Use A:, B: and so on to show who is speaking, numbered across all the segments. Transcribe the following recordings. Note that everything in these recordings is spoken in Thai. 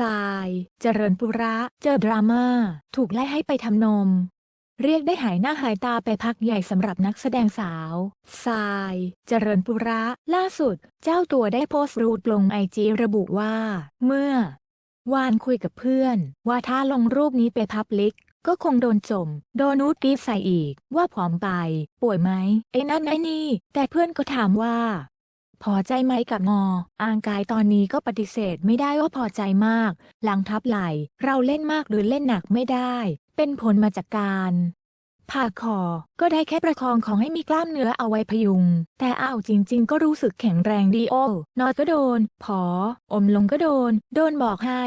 A: ทราย เจริญปุระ เจอดราม่า ถูกไล่ให้ไปทำนม เรียกได้หายหน้าหายตาไปพักใหญ่สำหรับนักแสดงสาวทราย เจริญปุระ ล่าสุด เจ้าตัวได้โพสต์รูปลงไอจีระบุว่า เมื่อ วานคุยกับเพื่อน ว่าถ้าลงรูปนี้ไปพับลิกก็คงโดนจม โดนนูดกรีดใส่อีก ว่าผอมไป ป่วยไหมไอ้นั่นไอ้นี่ แต่เพื่อนก็ถามว่า พอใจไหมกับงออางกายตอนนี้ก็ปฏิเสธไม่ได้ว่าพอใจมาก หลังทับไหล เราเล่นมากหรือเล่นหนักไม่ได้ เป็นผลมาจากการผ่าคอ ก็ได้แค่ประคองของให้มีกล้ามเนื้อเอาไว้พยุง แต่เอาวจริง ๆ ก็รู้สึกแข็งแรงดีโอนอนก็โดนผออมลงก็โดน โดนบอกให้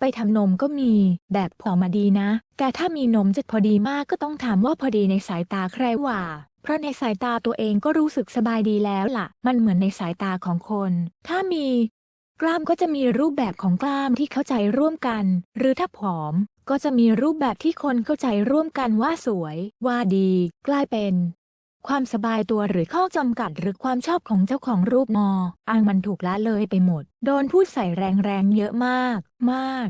A: ไปทำนมก็มี แบบผอมาดีนะ แต่ถ้ามีนมจะพอดีมากก็ต้องถามว่าพอดีในสายตาใครว่า เพราะในสายตาตัวเองก็รู้สึกสบายดีแล้วล่ะ มันเหมือนในสายตาของคน ถ้ามี กล้ามก็จะมีรูปแบบของกล้ามที่เข้าใจร่วมกัน หรือถ้าผอม ก็จะมีรูปแบบที่คนเข้าใจร่วมกันว่าสวย ว่าดี กลายเป็น ความสบายตัวหรือข้อจำกัดหรือความชอบของเจ้าของรูปงออ้างมันถูกละเลยไปหมด โดนพูดใส่แรงๆเยอะมาก มาก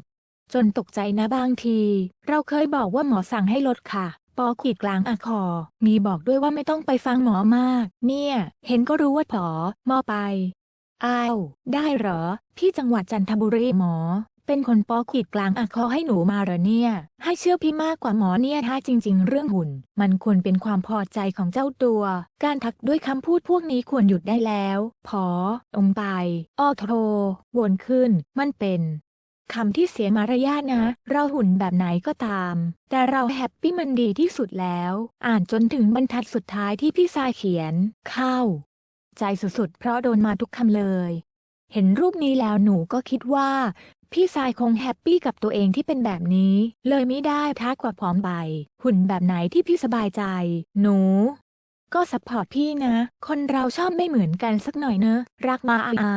A: จนตกใจนะบางที เราเคยบอกว่าหมอสั่งให้ลดค่ะ ปอขีดกลางอะคอ มีบอกด้วยว่าไม่ต้องไปฟังหมอมาก เนี่ย เห็นก็รู้ว่าผอมอไป อ้าว ได้เหรอ ที่จังหวัดจันทบุรีหมอ เป็นคนปอขีดกลางอะคอให้หนูมาเหรอเนี่ย ให้เชื่อพี่มากกว่าหมอเนี่ยถ้าจริง ๆ เรื่องหุ่น มันควรเป็นความพอใจของเจ้าตัว การทักด้วยคำพูดพวกนี้ควรหยุดได้แล้วพอองไป ออโทรวนขึ้น มันเป็น คำที่เสียมารยาทนะ เราหุ่นแบบไหนก็ตาม แต่เราแฮปปี้มันดีที่สุดแล้ว อ่านจนถึงบรรทัดสุดท้ายที่พี่ทรายเขียน เข้า ใจสุดๆ เพราะโดนมาทุกคำเลย เห็นรูปนี้แล้วหนูก็คิดว่า พี่ทรายคงแฮปปี้กับตัวเองที่เป็นแบบนี้ เลยไม่ได้ทักกว่าพร้อมไป หุ่นแบบไหนที่พี่สบายใจ หนูก็ซัพพอร์ตพี่นะ คนเราชอบไม่เหมือนกันสักหน่อยเนอะ รักมาอา